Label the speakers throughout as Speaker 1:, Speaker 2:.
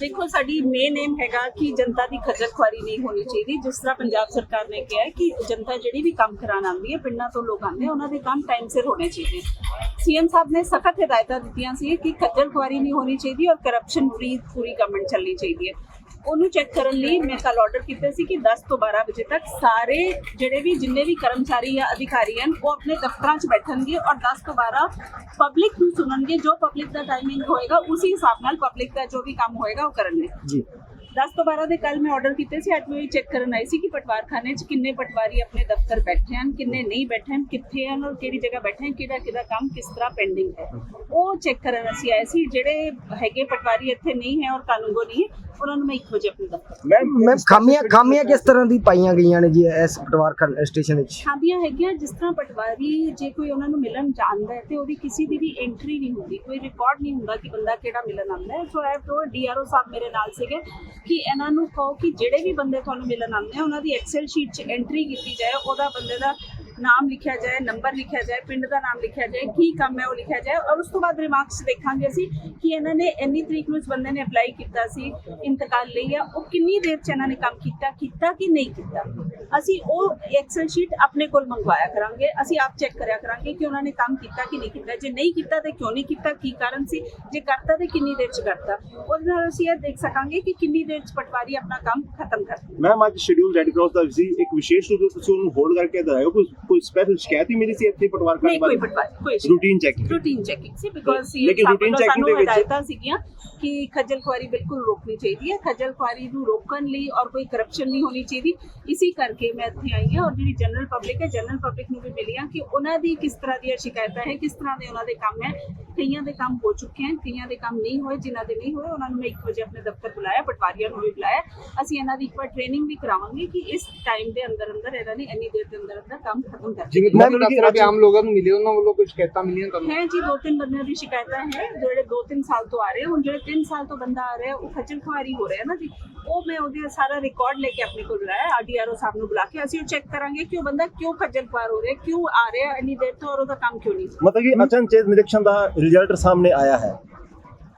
Speaker 1: ਦੇਖੋ ਸਾਡੀ main aim ਹੈਗਾ ਕਿ ਜਨਤਾ ਦੀ ਖੱਜਲ ਖੁਆਰੀ ਨਹੀਂ ਹੋਣੀ ਚਾਹੀਦੀ। ਜਿਸ ਤਰ੍ਹਾਂ ਪੰਜਾਬ ਸਰਕਾਰ ਨੇ ਕਿਹਾ ਹੈ ਕਿ ਜਨਤਾ ਜਿਹੜੀ ਵੀ ਕੰਮ ਕਰਾਉਣ ਆਉਂਦੀ ਹੈ ਪਿੰਡਾਂ ਤੋਂ ਲੋਕ ਆਉਂਦੇ ਆ, ਉਹਨਾਂ ਦੇ ਕੰਮ ਟਾਈਮ ਸਿਰ ਹੋਣੇ ਚਾਹੀਦੇ ਸੀਐਮ ਸਾਹਿਬ ਨੇ ਸਖਤ ਹਦਾਇਤਾਂ ਦਿੱਤੀਆਂ ਸੀ ਕਿ ਖੱਜਲ ਖੁਆਰੀ ਨਹੀਂ ਹੋਣੀ ਚਾਹੀਦੀ ਔਰ ਕਰਪਸ਼ਨ ਫ੍ਰੀ ਪੂਰੀ ਗਵਰਨਮੈਂਟ ਚੱਲਣੀ ਚਾਹੀਦੀ ਹੈ। ਉਹਨੂੰ ਚੈੱਕ ਕਰਨ ਲਈ ਮੈਂ ਕੱਲ ਆਰਡਰ ਕੀਤੇ ਸੀ ਕਿ 10 ਤੋਂ 12 ਵਜੇ ਤੱਕ ਸਾਰੇ ਜਿਹੜੇ ਵੀ ਜਿੰਨੇ ਵੀ ਕਰਮਚਾਰੀ ਜਾਂ ਅਧਿਕਾਰੀ ਹਨ ਉਹ ਆਪਣੇ ਦਫ਼ਤਰਾਂ 'ਚ ਬੈਠਣਗੇ ਔਰ 10 ਤੋਂ 12 ਪਬਲਿਕ ਨੂੰ ਸੁਣਨਗੇ ਜੋ ਪਬਲਿਕ ਦਾ ਟਾਈਮਿੰਗ ਹੋਏਗਾ ਉਸੇ ਹਿਸਾਬ ਨਾਲ ਪਬਲਿਕ ਦਾ ਜੋ ਵੀ ਕੰਮ ਹੋਏਗਾ ਉਹ ਕਰਨਗੇ
Speaker 2: ਜੀ
Speaker 1: 10 ਤੋਂ 12 ਦੇ ਕੱਲ ਮੈਂ ਆਰਡਰ ਕੀਤੇ ਸੀ ਅੱਜ ਮੈਂ ਚੈੱਕ ਕਰਨ ਆਈ ਸੀ ਕਿ ਪਟਵਾਰਖਾਨੇ 'ਚ ਕਿੰਨੇ ਪਟਵਾਰੀ ਆਪਣੇ ਦਫ਼ਤਰ ਬੈਠੇ ਹਨ ਕਿੰਨੇ ਨਹੀਂ ਬੈਠੇ ਹਨ ਕਿੱਥੇ ਹਨ ਔਰ ਕਿਹੜੀ ਜਗ੍ਹਾ ਬੈਠੇ ਹਨ ਕਿਹਦਾ ਕਿਹਦਾ ਕੰਮ ਕਿਸ ਤਰ੍ਹਾਂ ਪੈਂਡਿੰਗ ਹੈ। ਉਹ ਚੈੱਕ ਕਰਨ ਅਸੀਂ ਆਏ ਸੀ ਜਿਹੜੇ ਹੈਗੇ ਪਟਵਾਰੀ ਇੱਥੇ ਨਹੀਂ ਹੈ ਔਰ ਕਾਨੂੰਗੋ ਨਹੀਂ ਹੈ ਉਹਨਾਂ ਨੂੰ ਮੈਂ 1 ਵਜੇ ਆਪਣੇ ਦਫ਼ਤਰ
Speaker 2: ਮੈਂ ਖਾਮੀਆਂ ਖਾਮੀਆਂ ਕਿਸ ਤਰ੍ਹਾਂ ਦੀ ਪਾਈਆਂ ਗਈਆਂ ਨੇ ਜੀ ਇਸ ਪਟਵਾਰ ਸਟੇਸ਼ਨ ਵਿੱਚ?
Speaker 1: ਸ਼ਾਦੀਆਂ ਹੈਗੀਆਂ ਜਿਸ ਤਰ੍ਹਾਂ ਪਟਵਾਰੀ ਜੇ ਕੋਈ ਉਹਨਾਂ ਨੂੰ ਮਿਲਣ ਜਾਂਦਾ ਹੈ ਤੇ ਉਹਦੀ ਕਿਸੇ ਦੀ ਵੀ ਐਂਟਰੀ ਨਹੀਂ ਹੁੰਦੀ ਕੋਈ ਰਿਕਾਰਡ ਨਹੀਂ ਹੁੰਦਾ ਕਿ ਬੰਦਾ ਕਿਹੜਾ ਮਿਲਣ ਆਉਂਦਾ ਹੈ। So I have told DRO sahib ਮੇਰੇ ਨਾਲ ਸੀਗੇ ਕਿ ਇਹਨਾਂ ਨੂੰ ਕਹੋ ਕਿ ਜਿਹੜੇ ਵੀ ਬੰਦੇ ਤੁਹਾਨੂੰ ਮਿਲਣ ਆਉਂਦੇ ਆ, ਉਹਨਾਂ ਦੀ ਐਕਸਲ ਸ਼ੀਟ 'ਚ ਐਂਟਰੀ ਕੀਤੀ ਜਾਏ, ਉਹਦਾ ਬੰਦੇ ਦਾ ਨਾਮ ਲਿਖਿਆ ਜਾਏ ਨੰਬਰ ਲਿਖਿਆ ਜਾਏ, ਪਿੰਡ ਦਾ ਨਾਮ ਲਿਖਿਆ ਜਾਏ, ਕੀ ਕੰਮ ਹੈ ਉਹ ਲਿਖਿਆ ਜਾਏ ਔਰ ਉਸ ਤੋਂ ਬਾਅਦ ਰਿਮਾਰਕਸ ਦੇਖਾਂਗੇ ਅਸੀਂ ਕਿ ਇਹਨਾਂ ਨੇ ਇੰਨੀ ਤਰੀਕ ਨੂੰ ਇਸ ਬੰਦੇ ਨੇ ਅਪਲਾਈ ਕੀਤਾ ਸੀ, ਇੰਤਕਾਲ ਲਈ ਆ, ਉਹ ਕਿੰਨੀ ਦੇਰ ਚ ਇਹਨਾਂ ਨੇ ਕੰਮ ਕੀਤਾ ਕੀਤਾ ਕਿ ਨਹੀਂ ਕੀਤਾ। ਅਸੀਂ ਉਹ ਐਕਸਲ ਸ਼ੀਟ ਆਪਣੇ ਕੋਲ ਮੰਗਵਾਇਆ ਕਰਾਂਗੇ। ਅਸੀਂ ਆਪ ਚੈੱਕ ਕਰਿਆ ਕਰਾਂਗੇ ਕਿ ਉਹਨਾਂ ਨੇ ਕੰਮ ਕੀਤਾ ਕਿ ਨਹੀਂ ਕੀਤਾ। ਜੇ ਨਹੀਂ ਕੀਤਾ ਤੇ ਕਿਉਂ ਨਹੀਂ ਕੀਤਾ? ਕੀ ਕਾਰਨ ਸੀ? ਜੇ ਕਰਤਾ ਤੇ ਕਿੰਨੀ ਦੇਰ ਚ ਕਰਤਾ? ਉਹਦੇ ਨਾਲ ਅਸੀਂ ਇਹ ਦੇਖ ਸਕਾਂਗੇ ਕਿ ਕਿੰਨੀ ਦੇਰ ਚ ਪਟਵਾਰੀ ਆਪਣਾ ਕੰਮ ਖਤਮ ਕਰਦਾ
Speaker 3: ਮੈਮ ਅੱਜ ਸ਼ਡਿਊਲ ਰੈਡ ਕਰਾਸ ਦਾ ਸੀ ਇੱਕ ਵਿਸ਼ੇਸ਼ ਰੂਪ ਵਿੱਚ ਤੁਸੀਂ ਉਹਨੂੰ ਹੋਲਡ ਕਰਕੇ ਦਰਾਇਓ ਕੋਈ ਕੋਈ ਸਪੈਸ਼ਲ ਸ਼ਿਕਾਇਤ ਹੀ ਮਿਲੀ ਸੀ ਇੱਥੇ ਪਟਵਾਰ ਖਾਨੇ
Speaker 1: ਨਹੀਂ ਕੋਈ ਪਟਵਾਰੀ ਕੋਈ
Speaker 3: ਰੂਟੀਨ ਚੈਕਿੰਗ
Speaker 1: ਰੂਟੀਨ ਚੈਕਿੰਗ ਸੀ ਬਿਕੋਜ਼
Speaker 3: ਲੇਕਿਨ routine checking ਦੇ ਵਿੱਚ-
Speaker 1: ਹਦਾਇਤਾਂ ਸੀਗੀਆਂ ਕਿ ਖੱਜਲ ਖੁਆਰੀ ਬਿਲਕੁਲ ਰੋਕਣੀ ਚਾਹੀਦੀ ਹੈ। ਖੱਜਲ ਖੁਆਰੀ ਨੂੰ ਰੋਕਣ ਲਈ ਔਰ ਕੋਈ ਕਰਪਸ਼ਨ ਨਹੀਂ ਹੋਣੀ ਚਾਹੀਦੀ। ਇਸੇ ਕਰਕੇ ਮੈਂ ਇੱਥੇ ਆਈ ਹਾਂ ਔਰ ਜਿਹੜੀ ਜਨਰਲ ਪਬਲਿਕ ਹੈ ਜਨਰਲ ਪਬਲਿਕ ਨੂੰ ਵੀ ਮਿਲੀਆਂ ਕਿ ਉਹਨਾਂ ਦੀ ਕਿਸ ਤਰ੍ਹਾਂ ਦੀਆਂ ਸ਼ਿਕਾਇਤਾਂ ਹੈ, ਕਿਸ ਤਰ੍ਹਾਂ ਦੇ ਉਹਨਾਂ ਦੇ ਕੰਮ ਹੈ। ਕਈਆਂ ਦੇ ਕੰਮ ਹੋ ਚੁੱਕੇ ਹਨ ਕਈਆਂ ਦੇ ਕੰਮ ਨਹੀਂ ਹੋਏ ਜਿਨ੍ਹਾਂ ਦੇ ਨਹੀਂ ਹੋਏ ਉਹਨਾਂ ਨੂੰ ਮੈਂ 1 ਵਜੇ ਆਪਣੇ ਦਫ਼ਤਰ ਬੁਲਾਇਆ ਪਟਵਾਰੀਆਂ ਨੂੰ ਵੀ ਬੁਲਾਇਆ। ਅਸੀਂ ਇਹਨਾਂ ਦੀ ਇੱਕ ਵਾਰ ਟ੍ਰੇਨਿੰਗ ਵੀ ਕਰਾਵਾਂਗੇ ਕਿ ਇਸ ਟਾਈਮ ਦੇ ਅੰਦਰ ਅੰਦਰ ਇਹਨਾਂ ਨੇ ਇੰਨੀ ਦੇਰ ਦੇ ਅੰਦਰ ਅੰਦਰ ਕੰਮ ਖਤਮ ਕਰ
Speaker 4: ਜਿਵੇਂ
Speaker 3: ਮੈਂ
Speaker 4: ਤੁਹਾਨੂੰ
Speaker 3: ਮਤਲਬ ਕਿ
Speaker 4: ਦਫ਼ਤਰਾਂ ਦੇ
Speaker 3: ਅੱਜ-
Speaker 4: ਆਮ ਲੋਕਾਂ ਨੂੰ ਮਿਲੇ ਉਹਨਾਂ ਵੱਲੋਂ ਕੁਝ ਸ਼ਿਕਾਇਤਾਂ ਮਿਲੀਆਂ ਤੁਹਾਨੂੰ?
Speaker 1: ਹੈ ਜੀ ਦੋ ਤਿੰਨ ਬੰਦਿਆਂ ਦੀ ਸ਼ਿਕਾਇਤਾਂ ਹੈ ਜਿਹੜੇ ਦੋ ਤਿੰਨ ਸਾਲ ਤੋਂ ਆ ਰਹੇ ਹੁਣ ਜਿਹੜੇ ਤਿੰਨ ਸਾਲ ਤੋਂ ਬੰਦਾ ਆ ਰਿਹਾ ਉਹ ਖੱਜਲ ਖੁਆਰੀ ਹੋ ਰਿਹਾ ਨਾ ਜੀ। ਉਹ ਮੈਂ ਉਹਦੇ ਸਾਰਾ ਰਿਕਾਰਡ ਲੈ ਕੇ ਆਪਣੇ ਕੋਲ ਬੁਲਾਇਆ ਆਰਡੀਆਰਓ ਸਾਹਿਬ ਨੂੰ ਬੁਲਾ ਕੇ ਅਸੀਂ ਉਹ ਚੈੱਕ ਕਰਾਂਗੇ ਕਿ ਉਹ ਬੰਦਾ ਕਿਉਂ ਖੱਜਲ ਖੁਆਰ ਹੋ ਰਿਹਾ ਕਿਉਂ ਆ ਰਿਹਾ ਇੰਨੀ ਦੇਰ ਤੋਂ ਔਰ ਉਹਦਾ ਕੰਮ ਕਿਉਂ ਨਹੀਂ
Speaker 3: ਮਤਲਬ ਕਿ ਅਚਨਚੇਤ ਨਿਰੀਖਣ ਦਾ ਰਿਜ਼ਲਟ ਸਾਹਮਣੇ ਆਇਆ ਹੈ।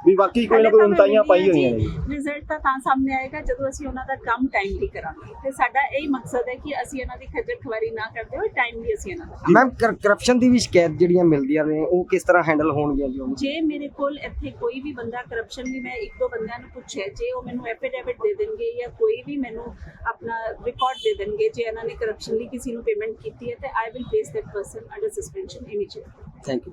Speaker 3: ਵੀ ਵਾਕਈ ਕੋਈ ਨਾ ਕੋਈ ਉਨਤਾਈਆਂ ਪਾਈ ਹੋਈਆਂ ਨੇ। ਜੀ
Speaker 1: ਰਿਜ਼ਲਟ ਤਾਂ ਤਾਂ ਸਾਹਮਣੇ ਆਏਗਾ ਜਦੋਂ ਅਸੀਂ ਉਹਨਾਂ ਦਾ ਕੰਮ ਟਾਈਮਲੀ ਕਰਾਂਗੇ। ਤੇ ਸਾਡਾ ਇਹ ਮਕਸਦ ਹੈ ਕਿ ਅਸੀਂ ਇਹਨਾਂ ਦੀ ਖੱਜਲ ਖੁਆਰੀ ਨਾ ਕਰਦੇ ਹੋਏ ਟਾਈਮਲੀ ਅਸੀਂ ਇਹਨਾਂ ਦਾ
Speaker 2: ਮੈਮ ਕਰਪਸ਼ਨ ਦੀ ਵੀ ਸ਼ਿਕਾਇਤ ਜਿਹੜੀਆਂ ਮਿਲਦੀਆਂ ਨੇ ਉਹ ਕਿਸ ਤਰ੍ਹਾਂ ਹੈਂਡਲ ਹੋਣਗੀਆਂ ਜੀ ਉਹ?
Speaker 1: ਜੇ ਮੇਰੇ ਕੋਲ ਇੱਥੇ ਕੋਈ ਵੀ ਬੰਦਾ ਕਰਪਸ਼ਨ ਵੀ ਮੈਂ ਇੱਕ ਦੋ ਬੰਦਿਆਂ ਨੂੰ ਪੁੱਛਿਆ ਜੇ ਉਹ ਮੈਨੂੰ ਐਫੀਡੇਵਿਟ ਦੇ ਦੇਣਗੇ ਜਾਂ ਕੋਈ ਵੀ ਮੈਨੂੰ ਆਪਣਾ ਰਿਕਾਰਡ ਦੇ ਦੇਣਗੇ ਜੇ ਇਹਨਾਂ ਨੇ ਕਰਪਸ਼ਨ ਲਈ ਕਿਸੇ ਨੂੰ ਪੇਮੈਂਟ ਕੀਤੀ ਹੈ ਤੇ I will place that person under suspension immediately
Speaker 2: thank you